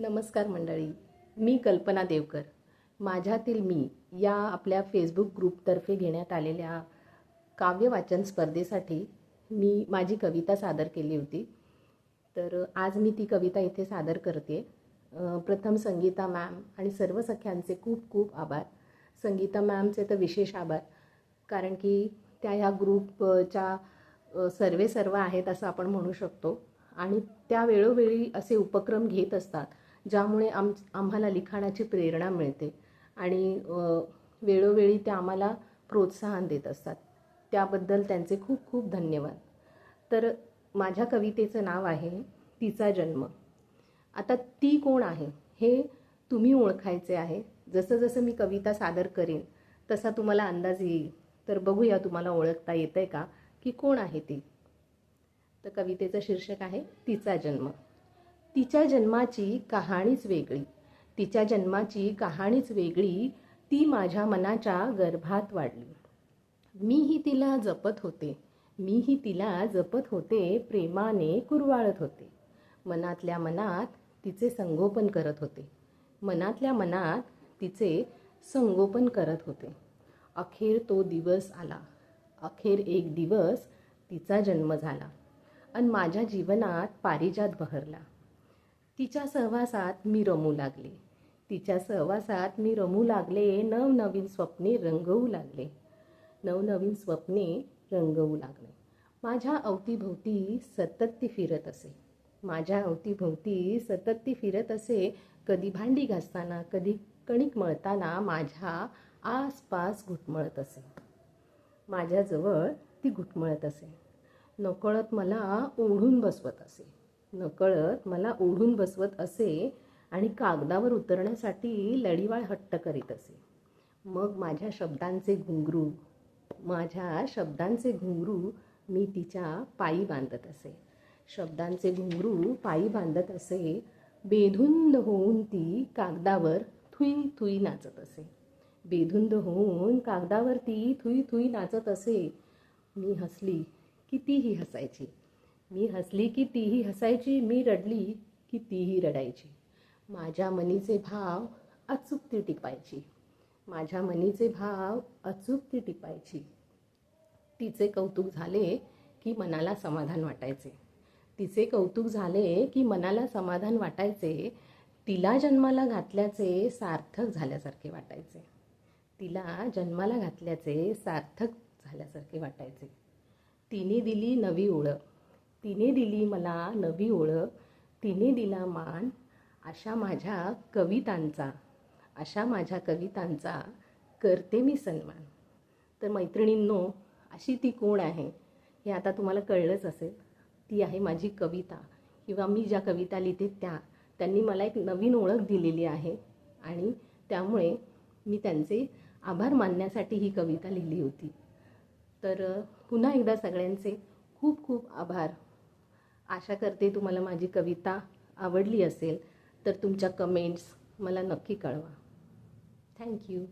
नमस्कार मंडळी मी कल्पना देवकर. माझ्यातील मी या आपल्या फेसबुक ग्रुपतर्फे घेण्यात आलेल्या काव्यवाचन स्पर्धेसाठी मी माझी कविता सादर केली होती. तर आज मी ती कविता इथे सादर करते. प्रथम संगीता मॅम आणि सर्व सख्यांचे खूप खूप आभार. संगीता मॅमचे तर विशेष आभार. कारण की त्या ह्या ग्रुपच्या सर्वे सर्व आहेत असं आपण म्हणू शकतो. आणि त्या वेळोवेळी असे उपक्रम घेत असतात. ज्यामुळे आम आम्हाला लिखाणाची प्रेरणा मिळते आणि वेळोवेळी त्या आम्हाला प्रोत्साहन देत असतात. त्याबद्दल त्यांचे खूप खूप धन्यवाद. तर माझ्या कवितेचं नाव आहे तिचा जन्म. आता ती कोण आहे हे तुम्ही ओळखायचे आहे. जसं जसं मी कविता सादर करेन तसा तुम्हाला अंदाज येईल. तर बघूया तुम्हाला ओळखता येतंय का की कोण आहे ती? तर कवितेचं शीर्षक आहे तिचा जन्म. तिच्या जन्माची कहाणीच वेगळी. तिच्या जन्माची कहाणीच वेगळी ती माझ्या मनाच्या गर्भात वाढली. मीही तिला जपत होते. मीही तिला जपत होते प्रेमाने कुरवाळत होते. मनातल्या मनात तिचे संगोपन करत होते. मनातल्या मनात तिचे संगोपन करत होते. अखेर तो दिवस आला. अखेर एक दिवस तिचा जन्म झाला. आणि माझ्या जीवनात पारिजात बहरला. तिच्या सहवासात मी रमू लागले. तिच्या सहवासात मी रमू लागले नवनवीन स्वप्ने रंगवू लागले. नवनवीन स्वप्ने रंगवू लागले. माझ्या अवतीभोवती सतत ती फिरत असे. माझ्या अवतीभोवती सतत ती फिरत असे. कधी भांडी घासताना कधी कणिक मळताना माझ्या आसपास घुटमळत असे. माझ्याजवळ ती घुटमळत असे. नकळत मला ओढून बसवत असे. नकळत मला ओढून बसवत असे आणि कागदावर उतरण्यासाठी लढीवाळ हट्ट करीत असे. मग माझ्या शब्दांचे घुंगरू माझ्या शब्दांचे घुंगरू मी तिच्या पायी बांधत असे. शब्दांचे घुंगरू पायी बांधत असे बेधुंद होऊन ती कागदावर थुई थुई नाचत असे. बेधुंद होऊन कागदावर ती थुई थुई नाचत असे. मी हसली की तीही हसायची मी हसली की तीही हसायची मी रडली की तीही रडायची. माझ्या मनीचे भाव अचूक ती टिपायची. माझ्या मनीचे भाव अचूक ती टिपायची. तिचे कौतुक झाले की मनाला समाधान वाटायचे. तिचे कौतुक झाले की मनाला समाधान वाटायचे. तिला जन्माला घातल्याचे सार्थक झाल्यासारखे वाटायचे. तिला जन्माला घातल्याचे सार्थक झाल्यासारखे वाटायचे. तिने दिली नवी ओळख. तिने दिली मला नवी ओळख तिने दिला मान अशा माझ्या कवितांचा अशा माझ्या कवितांचा करते मी सन्मान. तर मैत्रिणींनो अशी ती कोण आहे हे आता तुम्हाला कळलंच असेल. ती आहे माझी कविता किंवा मी ज्या कविता लिहिते त्या त्यांनी मला एक नवीन ओळख दिलेली आहे. आणि त्यामुळे मी त्यांचे आभार मानण्यासाठी ही कविता लिहिली होती. तर पुन्हा एकदा सगळ्यांचे खूप खूप आभार. आशा करते तुम्हाला माझी कविता आवडली असेल तर तुमच्या कमेंट्स मला नक्की कळवा. थँक्यू